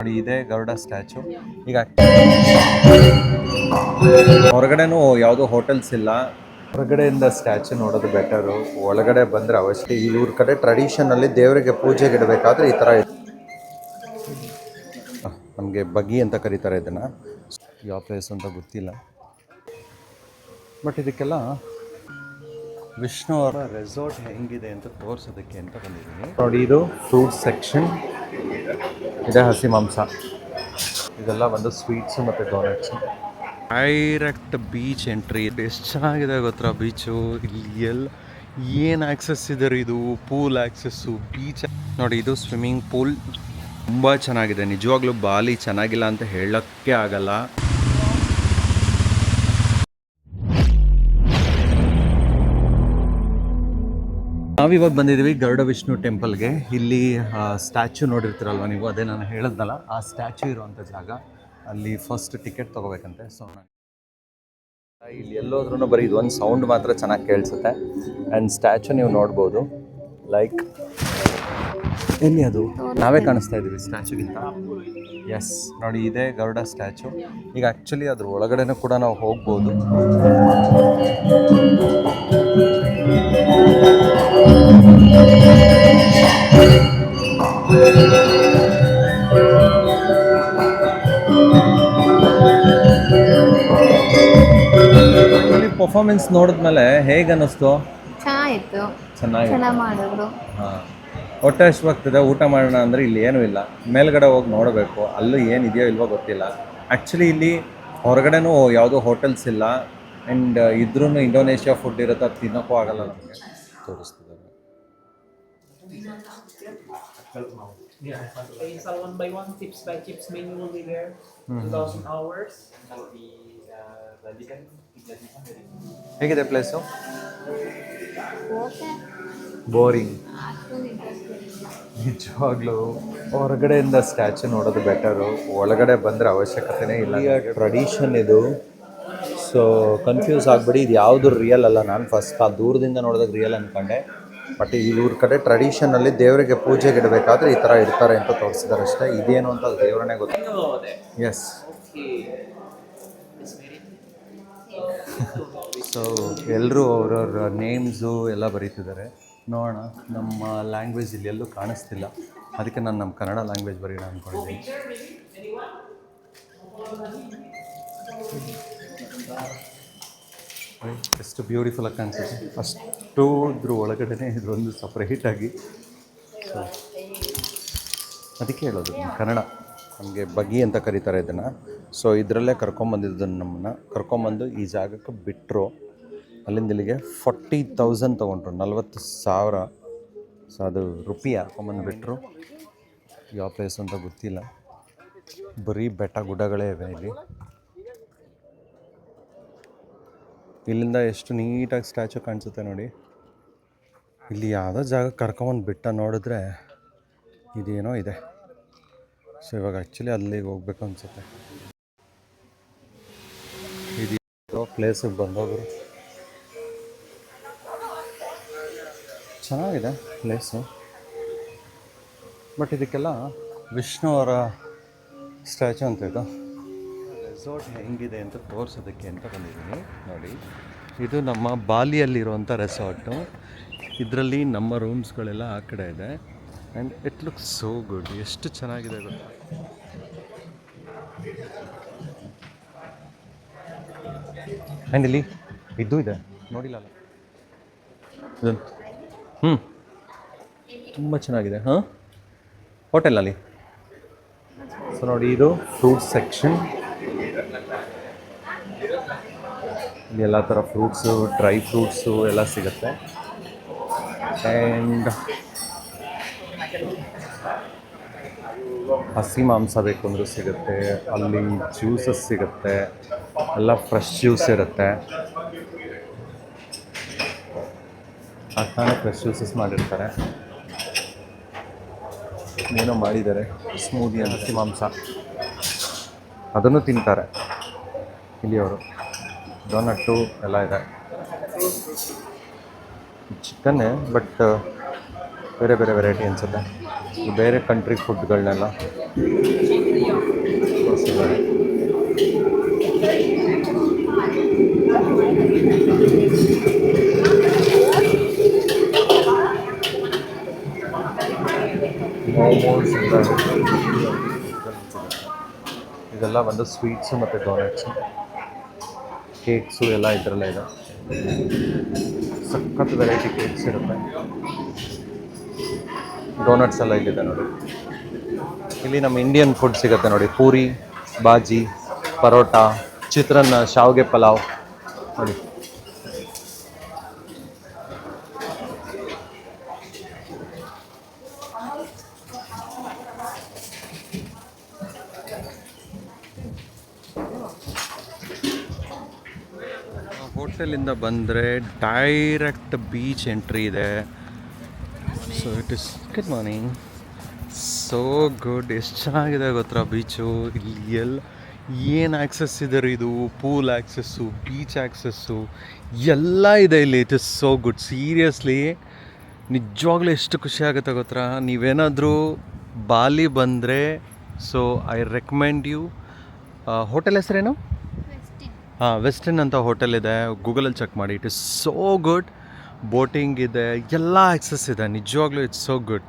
ನೋಡಿ, ಇದೆ ಗರುಡ ಸ್ಟ್ಯಾಚು. ಈಗ ಹೊರಗಡೆನೂ ಯಾವುದು ಹೋಟೆಲ್ಸ್ ಇಲ್ಲ. ಹೊರಗಡೆಯಿಂದ ಸ್ಟ್ಯಾಚು ನೋಡೋದು ಬೆಟರು. ಒಳಗಡೆ ಬಂದರೆ ಅವಶ್ಯ ಇವ್ರ ಕಡೆ ಟ್ರೆಡಿಷನಲ್ಲಿ ದೇವರಿಗೆ ಪೂಜೆಗೆ ಇಡಬೇಕಾದ್ರೆ ಈ ಥರ ನಮಗೆ ಬಗ್ಗಿ ಅಂತ ಕರೀತಾರೆ ಇದನ್ನು. ಯಾವ ಪ್ಲೇಸ್ ಅಂತ ಗೊತ್ತಿಲ್ಲ. ಬಟ್ ಇದಕ್ಕೆಲ್ಲ ವಿಷ್ಣು ಅವರ ರೆಸಾರ್ಟ್ ಹೆಂಗಿದೆ ಅಂತ ತೋರಿಸೋದಕ್ಕೆ ಅಂತ ಬಂದಿದ್ದೀನಿ. ನೋಡಿ ಇದು ಫ್ರೂಟ್ ಸೆಕ್ಷನ್ ಇದೆ ಹಸಿ ಮಾಂಸ. ಇದೆಲ್ಲ ಒಂದು ಸ್ವೀಟ್ಸು ಮತ್ತು ಡೋನಟ್ಸ್ ಡೈರೆಕ್ಟ್ ಬೀಚ್ ಎಂಟ್ರಿ ಇದು ಎಷ್ಟು ಚೆನ್ನಾಗಿದೆ ಗೊತ್ತಾ ಬೀಚು ಇಲ್ಲಿ ಎಲ್ಲ ಏನು ಆ್ಯಕ್ಸಸ್ ಇದೆ ರೀ ಇದು? ಪೂಲ್ ಆ್ಯಕ್ಸಸ್ಸು ಬೀಚ್ ನೋಡಿ ಇದು ಸ್ವಿಮ್ಮಿಂಗ್ ಪೂಲ್ ತುಂಬ ಚೆನ್ನಾಗಿದೆ. ನಿಜವಾಗ್ಲೂ ಬಾಲಿ ಚೆನ್ನಾಗಿಲ್ಲ ಅಂತ ಹೇಳೋಕ್ಕೆ ಆಗಲ್ಲ. ನಾವಿವಾಗ ಬಂದಿದ್ದೀವಿ ಗರುಡ ವಿಷ್ಣು ಟೆಂಪಲ್ಗೆ. ಇಲ್ಲಿ ಸ್ಟ್ಯಾಚು ನೋಡಿರ್ತೀರಲ್ವ ನೀವು? ಅದೇ ನಾನು ಹೇಳಿದ್ನಲ್ಲ, ಆ ಸ್ಟ್ಯಾಚು ಇರುವಂಥ ಜಾಗ, ಅಲ್ಲಿ ಫಸ್ಟ್ ಟಿಕೆಟ್ ತೊಗೋಬೇಕಂತೆ. ಸೊ ಇಲ್ಲಿ ಎಲ್ಲೋದ್ರೂ ಬರೀ ಒಂದು ಸೌಂಡ್ ಮಾತ್ರ ಚೆನ್ನಾಗಿ ಕೇಳಿಸುತ್ತೆ. ಆ್ಯಂಡ್ ಸ್ಟ್ಯಾಚು ನೀವು ನೋಡ್ಬೋದು. ಲೈಕ್ ಎಲ್ಲಿ ಅದು? ನಾವೇ ಕಾಣಿಸ್ತಾ ಇದ್ದೀವಿ ಸ್ಟ್ಯಾಚುಗಿಂತ. ಎಸ್ ನೋಡಿ ಇದೇ ಗರುಡ ಸ್ಟ್ಯಾಚು. ಈಗ ಆ್ಯಕ್ಚುಲಿ ಅದ್ರ ಒಳಗಡೆನೂ ಕೂಡ ನಾವು ಹೋಗ್ಬೋದು. ಪರ್ಫಾರ್ಮೆನ್ಸ್ ನೋಡಿದ್ಮೇಲೆ ಹೇಗೆ ಅನ್ನಿಸ್ತು ಚೆನ್ನಾಗಿತ್ತು. ಚೆನ್ನಾಗಿ ಚೆನ್ನಾಗಿ ಮಾಡಿದ್ರು. ಹಾಂ. ಹೊಟ್ಟೆ ಹಶ್ವಾಗ್ತದೆ ಊಟ ಮಾಡೋಣ ಅಂದರೆ ಇಲ್ಲಿ ಏನೂ ಇಲ್ಲ. ಮೇಲ್ಗಡೆ ಹೋಗಿ ನೋಡಬೇಕು ಅಲ್ಲೂ ಏನಿದೆಯೋ ಇಲ್ವೋ ಗೊತ್ತಿಲ್ಲ. ಆ್ಯಕ್ಚುಲಿ ಇಲ್ಲಿ ಹೊರಗಡೆನೂ ಯಾವುದೋ ಹೋಟೆಲ್ಸ್ ಇಲ್ಲ. ಆ್ಯಂಡ್ ಇದ್ರೂ ಇಂಡೋನೇಷ್ಯಾ ಫುಡ್ ಇರುತ್ತೆ ಅದು ತಿನ್ನೋಕ್ಕೂ ಆಗಲ್ಲ ನಮಗೆ. ತೋರಿಸ್ತಿದ್ದಾರೆ. It's a one by one tips by tips menu will be there. 2000 hours. ಹೇಗಿದೆ ಪ್ಲೇಸು ಓಕೆ ಬೋರಿಂಗ್ ಅಷ್ಟೊಂದು ಇಂಟ್ರೆಸ್ಟ್ ನಿಜವಾಗ್ಲೂ ಹೊರಗಡೆಯಿಂದ ಸ್ಟ್ಯಾಚು ನೋಡೋದು ಬೆಟರು ಒಳಗಡೆ ಬಂದರೆ ಅವಶ್ಯಕತೆನೇ ಇಲ್ಲ ಈಗ ಟ್ರೆಡಿಷನ್ ಇದು. ಸೊ ಕನ್ಫ್ಯೂಸ್ ಆಗಿಬಿಡಿ. ಇದು ಯಾವುದು ರಿಯಲ್ ಅಲ್ಲ. ನಾನು ಫಸ್ಟ್ ಆ ದೂರದಿಂದ ನೋಡಿದಾಗ ರಿಯಲ್ ಅಂದ್ಕೊಂಡೆ ಬಟ್ ಇವ್ರ ಕಡೆ ಟ್ರೆಡಿಷನಲ್ಲಿ ದೇವರಿಗೆ ಪೂಜೆಗೆ ಇಡಬೇಕಾದ್ರೆ ಈ ಥರ ಇಡ್ತಾರೆ ಅಂತ ತೋರಿಸಿದ್ದಾರೆ ಅಷ್ಟೇ ಇದೇನು ಅಂತ ದೇವರನ್ನೇ ಗೊತ್ತು ಎಸ್ ಸೊ ಎಲ್ಲರೂ ಅವ್ರವ್ರ ನೇಮ್ಸು ಎಲ್ಲ ಬರೀತಿದ್ದಾರೆ. ನೋಡೋಣ, ನಮ್ಮ ಲ್ಯಾಂಗ್ವೇಜ್ ಇಲ್ಲಿ ಎಲ್ಲೂ ಕಾಣಿಸ್ತಿಲ್ಲ. ಅದಕ್ಕೆ ನಾನು ನಮ್ಮ ಕನ್ನಡ ಲ್ಯಾಂಗ್ವೇಜ್ ಬರೀಣ ಅಂದ್ಕೊಂಡಿದ್ದೀನಿ ಎಷ್ಟು ಬ್ಯೂಟಿಫುಲ್ ಆಗಿ ಕಾಣಿಸುತ್ತೆ ಅಷ್ಟು ಇದ್ರ ಒಳಗಡೆ ಇದೊಂದು ಸಪ್ರೇಟಾಗಿ ಸೊ ಅದಕ್ಕೆ ಹೇಳೋದು, ಕನ್ನಡ ನಮಗೆ ಬಗಿ ಅಂತ ಕರೀತಾರೆ ಇದನ್ನು. ಸೊ ಇದರಲ್ಲೇ ಕರ್ಕೊಂಬಂದಿದ್ದನ್ನು ನಮ್ಮನ್ನು. ಕರ್ಕೊಂಬಂದು ಈ ಜಾಗಕ್ಕೆ ಬಿಟ್ಟರು ಅಲ್ಲಿಂದ ಇಲ್ಲಿಗೆ ಫಾರ್ಟಿ ತೌಸಂಡ್ ತೊಗೊಂಡ್ರು. ನಲ್ವತ್ತು ಸಾವಿರ. ಸೊ ಅದು ರುಪಿ ಹಾಕೊಂಬಂದು ಬಿಟ್ಟರು ಯಾವ ಪ್ಲೇಸ್ ಅಂತ ಗೊತ್ತಿಲ್ಲ. ಬರೀ ಬೆಟ್ಟ ಗುಡ್ಡಗಳೇ ಇವೆ ಇಲ್ಲಿ. ಇಲ್ಲಿಂದ ಎಷ್ಟು ನೀಟಾಗಿ ಸ್ಟ್ಯಾಚು ಕಾಣಿಸುತ್ತೆ ನೋಡಿ. ಇಲ್ಲಿ ಯಾವುದೋ ಜಾಗ ಕರ್ಕೊಂಬಂದು ಬಿಟ್ಟ ನೋಡಿದ್ರೆ ಇದೇನೋ ಇದೆ. ಸೊ ಇವಾಗ ಆ್ಯಕ್ಚುಲಿ ಅಲ್ಲಿಗೆ ಹೋಗ್ಬೇಕು ಅನಿಸುತ್ತೆ. ಪ್ಲೇಸಿಗೆ ಬಂದೋದ್ರು ಚೆನ್ನಾಗಿದೆ ಪ್ಲೇಸು. ಬಟ್ ಇದಕ್ಕೆಲ್ಲ ವಿಷ್ಣು ಅವರ ಸ್ಟ್ಯಾಚು ಅಂತ ಇದು. ರೆಸಾರ್ಟ್ ಹೆಂಗಿದೆ ಅಂತ ತೋರಿಸೋದಕ್ಕೆ ಅಂತ ಬಂದಿದ್ದೀನಿ. ನೋಡಿ, ಇದು ನಮ್ಮ ಬಾಲಿಯಲ್ಲಿರುವಂಥ ರೆಸಾರ್ಟು. ಇದರಲ್ಲಿ ನಮ್ಮ ರೂಮ್ಸ್ಗಳೆಲ್ಲ ಆ ಕಡೆ ಇದೆ. And it looks so good ಎಷ್ಟು ಚೆನ್ನಾಗಿದೆ ಗೊತ್ತಾ? ಆ್ಯಂಡ್ ಇಲ್ಲಿ ಇದ್ದು ಇದೆ. ನೋಡಿಲ್ಲ ಅಲ್ಲ ಇದೊಂದು ಹ್ಞೂ ತುಂಬ ಚೆನ್ನಾಗಿದೆ ಹಾಂ? ಹೋಟೆಲಲ್ಲಿ ಸೊ ನೋಡಿ ಇದು ಫ್ರೂಟ್ ಸೆಕ್ಷನ್ ಇಲ್ಲಿ ಎಲ್ಲ ಥರ ಫ್ರೂಟ್ಸು ಡ್ರೈ ಫ್ರೂಟ್ಸು ಎಲ್ಲ ಸಿಗುತ್ತೆ. ಆ್ಯಂಡ್ ಹಸಿ ಮಾಂಸ ಬೇಕು ಅಂದರೂ ಸಿಗುತ್ತೆ ಅಲ್ಲಿ ಜ್ಯೂಸಸ್ ಸಿಗುತ್ತೆ. ಎಲ್ಲ ಫ್ರೆಶ್ ಜ್ಯೂಸ್ ಇರುತ್ತೆ. ಅಷ್ಟೇ ಫ್ರೆಶ್ ಜ್ಯೂಸಸ್ ಮಾಡಿರ್ತಾರೆ. ಏನೋ ಮಾಡಿದ್ದಾರೆ ಸ್ಮೂದಿ ಅಂತ ಮಾಂಸ ಅದನ್ನು ತಿಂತಾರೆ ಇಲ್ಲಿಯವರು ಡೋನಟ್ಟು ಎಲ್ಲ ಇದೆ. ಚಿಕನ್ನೇ ಬಟ್ ಬೇರೆ ಬೇರೆ ವೆರೈಟಿ ಅನ್ಸುತ್ತೆ. ಬೇರೆ ಕಂಟ್ರಿ ಫುಡ್ಗಳನ್ನೆಲ್ಲ ತೋರಿಸಿದ್ದಾರೆ ಇದೆಲ್ಲ ಬಂದು ಸ್ವೀಟ್ಸು ಮತ್ತು ಡೋನಟ್ಸು ಕೇಕ್ಸು ಎಲ್ಲ ಇದರಲ್ಲೇ ಇದೆ. ಸಖತ್ ವೆರೈಟಿ ಕೇಕ್ಸ್ ಇರುತ್ತೆ. ಡೋನಟ್ಸ್ ಎಲ್ಲ ಇಲ್ಲಿದೆ ನೋಡಿ. ಇಲ್ಲಿ ನಮ್ಮ ಇಂಡಿಯನ್ ಫುಡ್ ಸಿಗುತ್ತೆ ನೋಡಿ. ಪೂರಿ, ಬಾಜಿ, ಪರೋಟ, ಚಿತ್ರಾನ್ನ, ಶಾವ್ಗೆ ಪಲಾವ್. ನೋಡಿ. ಹೋಟೆಲಿಂದ ಬಂದರೆ ಡೈರೆಕ್ಟ್ ಬೀಚ್ ಎಂಟ್ರಿ ಇದೆ. So it is good morning so good ಎಷ್ಟು ಚೆನ್ನಾಗಿದೆ ಗೊತ್ತಾ ಬೀಚು ಇಲ್ಲಿ ಎಲ್ಲ ಏನು ಆ್ಯಕ್ಸಸ್ ಇದೆ ರೀ ಇದು? ಪೂಲ್ ಆ್ಯಕ್ಸಸ್ಸು ಬೀಚ್ ಆ್ಯಕ್ಸಸ್ಸು ಎಲ್ಲ ಇದೆ ಇಲ್ಲಿ. It is so good seriously ನಿಜವಾಗ್ಲೂ ಎಷ್ಟು ಖುಷಿ ಆಗುತ್ತೆ ಗೊತ್ತಾ? ನೀವೇನಾದರೂ ಬಾಲಿ ಬಂದರೆ so I recommend you hotel ಹೆಸರೇನು? ವೆಸ್ಟರ್ನ್ ಅಂತ ಹೋಟೆಲ್ ಇದೆ. ಗೂಗಲಲ್ಲಿ ಚೆಕ್ ಮಾಡಿ. It is so good boating ಇದೆ. ಎಲ್ಲ ಆಕ್ಸಸ್ ಇದೆ. ನಿಜವಾಗ್ಲೂ ಇಟ್ಸ್ ಸೋ ಗುಡ್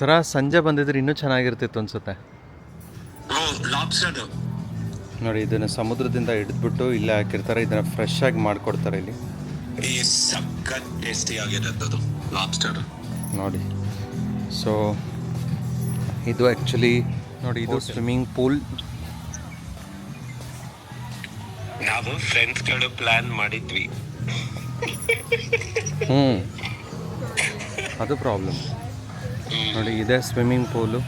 ಥರ ಸಂಜೆ ಬಂದಿದ್ರೆ ಇನ್ನೂ ಚೆನ್ನಾಗಿರ್ತಿತ್ತು ಅನ್ಸುತ್ತೆ. ನೋಡಿ ಇದನ್ನು ಸಮುದ್ರದಿಂದ ಹಿಡಿದ್ಬಿಟ್ಟು ಇಲ್ಲೇ ಹಾಕಿರ್ತಾರೆ. ಇದನ್ನು ಫ್ರೆಶ್ ಆಗಿ ಮಾಡಿಕೊಡ್ತಾರೆ ಇಲ್ಲಿ. ನೋಡಿ. ಸೊ ಇದು ಆ್ಯಕ್ಚುಲಿ ನೋಡಿ ಇದು ಸ್ವಿಮ್ಮಿಂಗ್ ಪೂಲ್ ನಾವು ಫ್ರೆಂಡ್ಸ್ಗಳು ಪ್ಲಾನ್ ಮಾಡಿದ್ವಿ. ಹ್ಞೂ ಅದು ಪ್ರಾಬ್ಲಮ್ ನೋಡಿ ಇದೆ ಸ್ವಿಮ್ಮಿಂಗ್ ಪೂಲು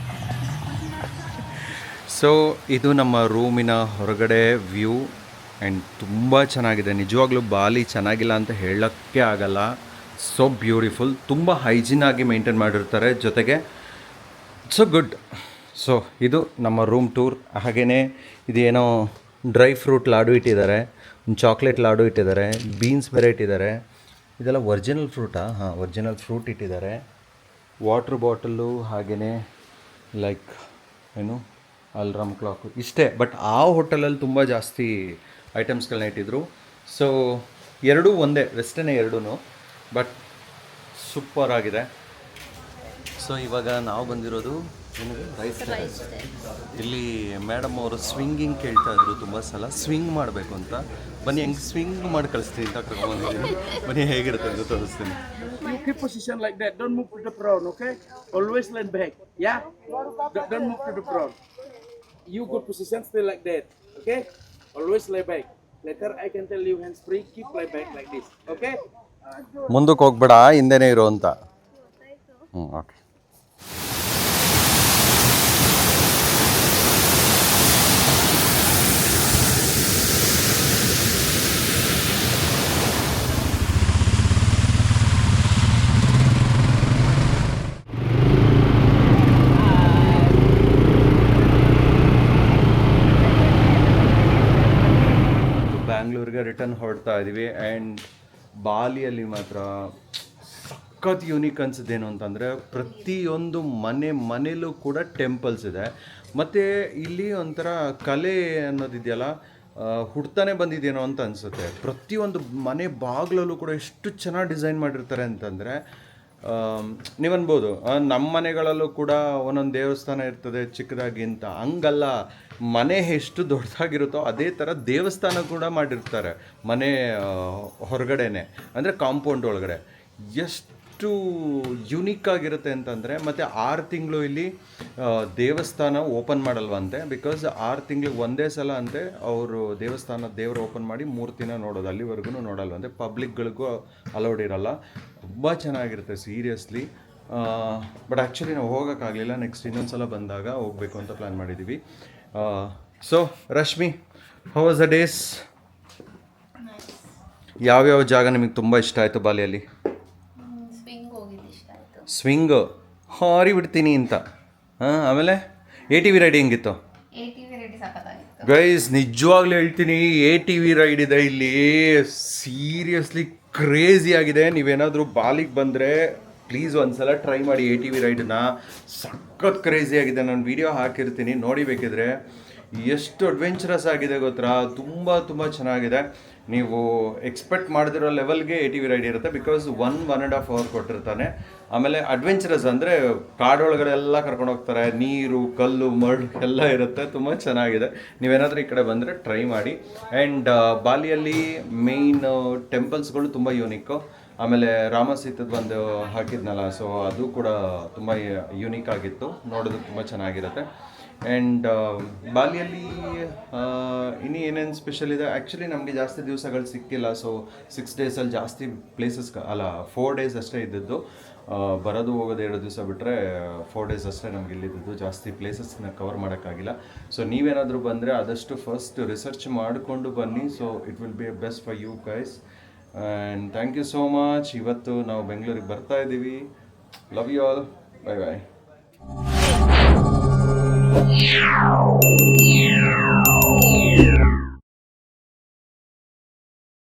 ಸೊ ಇದು ನಮ್ಮ ರೂಮಿನ ಹೊರಗಡೆ ವ್ಯೂ ಆ್ಯಂಡ್ ತುಂಬ ಚೆನ್ನಾಗಿದೆ. ನಿಜವಾಗ್ಲೂ ಬಾಲಿ ಚೆನ್ನಾಗಿಲ್ಲ ಅಂತ ಹೇಳೋಕ್ಕೆ ಆಗಲ್ಲ. ಸೊ ಬ್ಯೂಟಿಫುಲ್ ತುಂಬ ಹೈಜಿನ್ ಆಗಿ ಮೇಂಟೈನ್ ಮಾಡಿರ್ತಾರೆ. ಜೊತೆಗೆ ಸೊ ಗುಡ್ ಸೊ ಇದು ನಮ್ಮ ರೂಮ್ ಟೂರ್ ಹಾಗೆಯೇ ಇದೇನೋ ಡ್ರೈ ಫ್ರೂಟ್ ಲಾಡು ಇಟ್ಟಿದ್ದಾರೆ, ಒಂದು ಚಾಕ್ಲೇಟ್ ಲಾಡು ಇಟ್ಟಿದ್ದಾರೆ, ಬೀನ್ಸ್ ಬೇರೆ ಇಟ್ಟಿದ್ದಾರೆ. ಇದೆಲ್ಲ ಒರಿಜಿನಲ್ ಫ್ರೂಟಾ? ಹಾಂ, ಒರಿಜಿನಲ್ ಫ್ರೂಟ್ ಇಟ್ಟಿದ್ದಾರೆ. ವಾಟ್ರ್ ಬಾಟಲು ಹಾಗೆಯೇ ಲೈಕ್ ಏನು, ಅಲ್ರಾಮ್ ಕ್ಲಾಕು ಇಷ್ಟೇ. ಬಟ್ ಆ ಹೋಟೆಲಲ್ಲಿ ತುಂಬ ಜಾಸ್ತಿ ಐಟಮ್ಸ್ಗಳನ್ನ ಇಟ್ಟಿದ್ರು. ಸೊ ಎರಡೂ ಒಂದೇ, ವೆಸ್ಟರ್ನೇ ಎರಡೂ ಬಟ್ ಸೂಪರ್ ಆಗಿದೆ ಸೊ ಇವಾಗ ನಾವು ಬಂದಿರೋದು ರೈಸ್ ಇಲ್ಲಿ ಮೇಡಮ್ ಅವರು ಸ್ವಿಂಗಿಂಗ್ ಕೇಳ್ತಾ ಇದ್ರು ತುಂಬ ಸಲ. ಸ್ವಿಂಗ್ ಮಾಡಬೇಕು ಅಂತ. ಬನ್ನಿ ಹೆಂಗೆ ಸ್ವಿಂಗ್ ಮಾಡಿ ಕಳಿಸ್ತೀನಿ ಅಂತ ಕರ್ಕೊಂಡ್ಬಂದಿದ್ದೀನಿ ಬನ್ನಿ ಹೇಗಿರುತ್ತೆ ಅಂತ ತೋರಿಸ್ತೀನಿ. You keep position like that don't move to the front okay always line back yeah don't move to the front you good position stay like that okay always lie back later I can tell you hands free keep lie back like this okay ಮುಂದಕ್ಕೆ ಹೋಗಬೇಡ ಹಿಂದೆನೇ ಇರೋ ಅಂತ. ಹ್ಞೂ okay return ಹೊರಡ್ತಾ ಇದ್ದೀವಿ and ಬಾಲಿಯಲ್ಲಿ ಮಾತ್ರ ಸಖತ್ ಯೂನಿಕ್ ಅನ್ಸಿದ್ದೇನು ಅಂತಂದರೆ ಪ್ರತಿಯೊಂದು ಮನೆ ಮನೇಲೂ ಕೂಡ ಟೆಂಪಲ್ಸ್ ಇದೆ. ಮತ್ತು ಇಲ್ಲಿ ಒಂಥರ ಕಲೆ ಅನ್ನೋದಿದೆಯಲ್ಲ ಹುಡ್ತಾನೆ ಬಂದಿದ್ದೇನೋ ಅಂತ ಅನಿಸುತ್ತೆ. ಪ್ರತಿಯೊಂದು ಮನೆ ಬಾಗಿಲಲ್ಲೂ ಕೂಡ ಎಷ್ಟು ಚೆನ್ನಾಗಿ ಡಿಸೈನ್ ಮಾಡಿರ್ತಾರೆ ಅಂತಂದರೆ ನೀವು ಅನ್ಬೋದು ನಮ್ಮ ಮನೆಗಳಲ್ಲೂ ಕೂಡ ಒಂದೊಂದು ದೇವಸ್ಥಾನ ಇರ್ತದೆ ಚಿಕ್ಕದಾಗಿ ಅಂತ. ಹಂಗಲ್ಲ. ಮನೆ ಎಷ್ಟು ದೊಡ್ಡದಾಗಿರುತ್ತೋ ಅದೇ ಥರ ದೇವಸ್ಥಾನ ಕೂಡ ಮಾಡಿರ್ತಾರೆ. ಮನೆ ಹೊರಗಡೆನೆ. ಅಂದರೆ ಕಾಂಪೌಂಡ್ ಒಳಗಡೆ. ಎಷ್ಟು ಯುನೀಕ್ ಆಗಿರುತ್ತೆ ಅಂತಂದರೆ, ಮತ್ತು ಆರು ತಿಂಗಳು ಇಲ್ಲಿ ದೇವಸ್ಥಾನ ಓಪನ್ ಮಾಡಲ್ವಂತೆ. ಬಿಕಾಸ್ ಆರು ತಿಂಗಳಿಗೆ ಒಂದೇ ಸಲ ಅಂತೆ ಅವರು ದೇವಸ್ಥಾನ ದೇವರು ಓಪನ್ ಮಾಡಿ ಮೂರು ದಿನ ನೋಡೋದು. ಅಲ್ಲಿವರೆಗೂ ನೋಡಲ್ವಂತೆ. ಪಬ್ಲಿಕ್ಗಳಿಗೂ ಅಲೌಡ್ ಇರಲ್ಲ. ತುಂಬ ಚೆನ್ನಾಗಿರುತ್ತೆ ಸೀರಿಯಸ್ಲಿ ಬಟ್ ಆ್ಯಕ್ಚುಲಿ ನಾವು ಹೋಗೋಕ್ಕಾಗಲಿಲ್ಲ. ನೆಕ್ಸ್ಟ್ ಇನ್ನೊಂದು ಸಲ ಬಂದಾಗ ಹೋಗಬೇಕು ಅಂತ ಪ್ಲ್ಯಾನ್ ಮಾಡಿದ್ದೀವಿ so Rashmi how was the days ಯಾವ್ಯಾವ ಜಾಗ ನಿಮಗೆ ತುಂಬ ಇಷ್ಟ ಆಯಿತು ಬಾಲಿಯಲ್ಲಿ ಸ್ವಿಂಗ್ ಹಾರಿ ಬಿಡ್ತೀನಿ ಅಂತ. ಹಾಂ ಆಮೇಲೆ ಎ ಟಿ ವಿ ರೈಡ್ ಹೆಂಗಿತ್ತು? ಗೈಸ್ ನಿಜವಾಗ್ಲೂ ಹೇಳ್ತೀನಿ ಎ ಟಿ ವಿ ರೈಡ್ ಇದೆ ಇಲ್ಲಿ. ಸೀರಿಯಸ್ಲಿ ಕ್ರೇಜಿ ಆಗಿದೆ. ನೀವೇನಾದರೂ ಬಾಲಿಗೆ ಬಂದರೆ ಪ್ಲೀಸ್ ಒಂದ್ಸಲ ಟ್ರೈ ಮಾಡಿ ಎ ಟಿ ವಿ ರೈಡನ್ನ ಸಖತ್ ಕ್ರೇಜಿ ಆಗಿದೆ. ನಾನು ವಿಡಿಯೋ ಹಾಕಿರ್ತೀನಿ. ನೋಡಿ ಬೇಕಿದ್ರೆ ಎಷ್ಟು ಅಡ್ವೆಂಚರಸ್ ಆಗಿದೆ ಗೊತ್ತಾ? ತುಂಬ ತುಂಬ ಚೆನ್ನಾಗಿದೆ. ನೀವು ಎಕ್ಸ್ಪೆಕ್ಟ್ ಮಾಡಿದಿರೋ ಲೆವೆಲ್ಗೆ ಎ ಟಿ ವಿ ರೈಡ್ ಇರುತ್ತೆ because one one and half hour ಕೊಟ್ಟಿರ್ತಾನೆ. ಆಮೇಲೆ ಅಡ್ವೆಂಚರಸ್ ಅಂದರೆ ಕಾಡೊಳಗಡೆ ಎಲ್ಲ ಕರ್ಕೊಂಡು ಹೋಗ್ತಾರೆ. ನೀರು, ಕಲ್ಲು ಮರಳು ಎಲ್ಲ ಇರುತ್ತೆ. ತುಂಬ ಚೆನ್ನಾಗಿದೆ. ನೀವೇನಾದರೂ ಈ ಕಡೆ ಬಂದರೆ ಟ್ರೈ ಮಾಡಿ. ಆ್ಯಂಡ್ ಬಾಲಿಯಲ್ಲಿ ಮೇಯ್ನ್ ಟೆಂಪಲ್ಸ್ಗಳು ತುಂಬ ಯೂನಿಕ್ಕು ಆಮೇಲೆ ರಾಮ ಸೀತದ ಒಂದು ಹಾಕಿದ್ನಲ್ಲ ಸೊ ಅದು ಕೂಡ ತುಂಬ ಯುನೀಕ್ ಆಗಿತ್ತು. ನೋಡೋದಕ್ಕೆ ತುಂಬ ಚೆನ್ನಾಗಿರುತ್ತೆ. ಆ್ಯಂಡ್ ಬಾಲಿಯಲ್ಲಿ ಆ, ಇನ್ನು ಏನೇನು ಸ್ಪೆಷಲ್ ಇದೆ? ಆ್ಯಕ್ಚುಲಿ ನಮಗೆ ಜಾಸ್ತಿ ದಿವಸಗಳು ಸಿಕ್ಕಿಲ್ಲ ಸೊ ಸಿಕ್ಸ್ ಡೇಸಲ್ಲಿ ಜಾಸ್ತಿ ಪ್ಲೇಸಸ್ ಅಲ್ಲ ಫೋರ್ ಡೇಸ್ ಅಷ್ಟೇ ಇದ್ದದ್ದು. ಬರೋದು ಹೋಗೋದು ಎರಡು ದಿವಸ ಬಿಟ್ಟರೆ ಫೋರ್ ಡೇಸ್ ಅಷ್ಟೇ ನಮ್ಗೆ ಇಲ್ಲಿದ್ದು ಜಾಸ್ತಿ ಪ್ಲೇಸಸ್ನ ಕವರ್ ಮಾಡೋಕ್ಕಾಗಿಲ್ಲ. ಸೊ ನೀವೇನಾದರೂ ಬಂದರೆ ಆದಷ್ಟು ಫಸ್ಟ್ ರಿಸರ್ಚ್ ಮಾಡಿಕೊಂಡು ಬನ್ನಿ. So it will be best for you guys and thank you so much ಇವತ್ತು ನಾವು ಬೆಂಗಳೂರಿಗೆ ಬರ್ತಾ ಇದ್ದೀವಿ love you all bye bye